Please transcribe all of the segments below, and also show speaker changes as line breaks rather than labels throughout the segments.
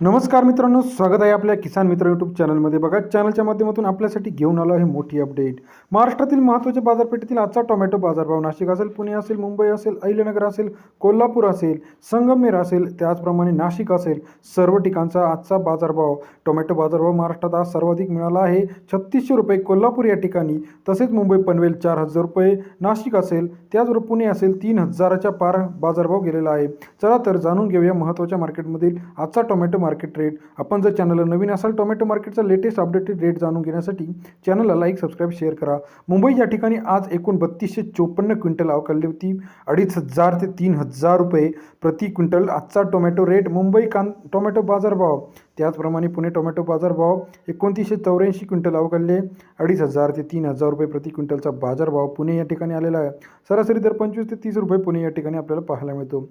नमस्कार मित्रांनो स्वागत आहे आपल्या किसान मित्र यूट्यूब चॅनलमध्ये. बघा चॅनलच्या माध्यमातून आपल्यासाठी घेऊन आलो आहे मोठी अपडेट महाराष्ट्रातील महत्त्वाच्या बाजारपेठेतील आजचा टोमॅटो बाजारभाव. नाशिक असेल पुणे असेल मुंबई असेल अहिल्यानगर असेल कोल्हापूर असेल संगमनेर असेल त्याचप्रमाणे नाशिक असेल सर्व ठिकाणचा आजचा बाजारभाव. टोमॅटो बाजारभाव महाराष्ट्रात आज सर्वाधिक मिळाला आहे. छत्तीसशे रुपये कोल्हापूर या ठिकाणी. तसेच मुंबई पनवेल चार हजार रुपये नाशिक असेल त्याचबरोबर पुणे असेल तीन हजाराच्या पार बाजारभाव गेलेला आहे. चला तर जाणून घेऊया महत्त्वाच्या मार्केटमधील आजचा टोमॅटो मार्केट रेट आपण जर चॅनलला नवीन असाल टोमॅटो मार्केटचा लेटेस्ट अपडेटेड रेट जाणून घेण्यासाठी चॅनलला लाईक सबस्क्राईब शेअर करा. मुंबई या ठिकाणी आज एकूण बत्तीसशे चोपन्न क्विंटल अवकाळली होती. अडीच हजार ते तीन हजार रुपये प्रति क्विंटल आजचा टोमॅटो रेट मुंबई कां टोमॅटो बाजारभाव त्याचप्रमाणे पुणे टोमॅटो बाजारभाव एकोणतीसशे चौऱ्याऐंशी क्विंटल अवकाळले अडीच हजार ते तीन हजार रुपये प्रति क्विंटलचा बाजारभाव पुणे या ठिकाणी आलेला आहे. सरासरी दर पंचवीस ते तीस रुपये पुणे या ठिकाणी आपल्याला पाहायला मिळतो.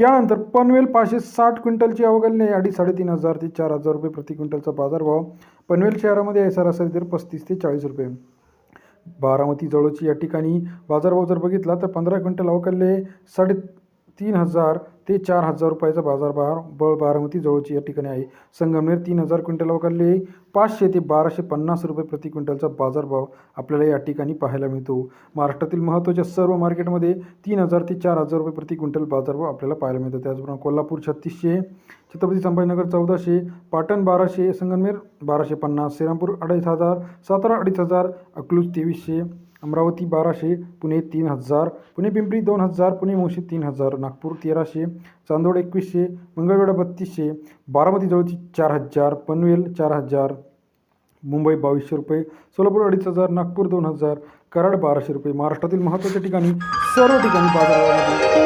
यानंतर पनवेल पाचशे साठ क्विंटलची अवघडणे अडी साडेतीन हजार ते चार हजार रुपये प्रति क्विंटलचा बाजारभाव पनवेल शहरामध्ये आहे. सरासरी दर पस्तीस ते चाळीस रुपये. बारामती जवळची या ठिकाणी बाजारभाव जर बघितला तर पंधरा क्विंटल अवकलले साडे तीन हजार ते चार हजार रुपयाचा बाजारभाव बळ बारामती जवळची या ठिकाणी आहे. संगमनेर तीन हजार क्विंटल अवकाळले पाचशे ते बाराशे पन्नास रुपये प्रति क्विंटलचा बाजारभाव आपल्याला या ठिकाणी पाहायला मिळतो. महाराष्ट्रातील महत्त्वाच्या सर्व मार्केटमध्ये तीन हजार ते चार हजार रुपये प्रति क्विंटल बाजारभाव आपल्याला पाहायला मिळतो. त्याचप्रमाणे कोल्हापूर छत्तीसशे छत्रपती संभाजीनगर चौदाशे पाटण बाराशे संगमनेर बाराशे पन्नास श्रीरामपूर अडीच हजार सातारा अडीच हजार अकलूज तेवीसशे अमरावती बाराशे पुणे तीन हजार पुणे पिंपरी दोन हजार पुणे मुंशी तीन हजार नागपूर तेराशे चांदोड एकवीसशे मंगळवेढा बत्तीसशे बारामती जवळची चार हजार पनवेल चार हजार मुंबई बावीसशे रुपये सोलापूर अडीच हजार नागपूर दोन हजार कराड बाराशे रुपये. महाराष्ट्रातील महत्त्वाच्या ठिकाणी सर्व ठिकाणी बाजारामध्ये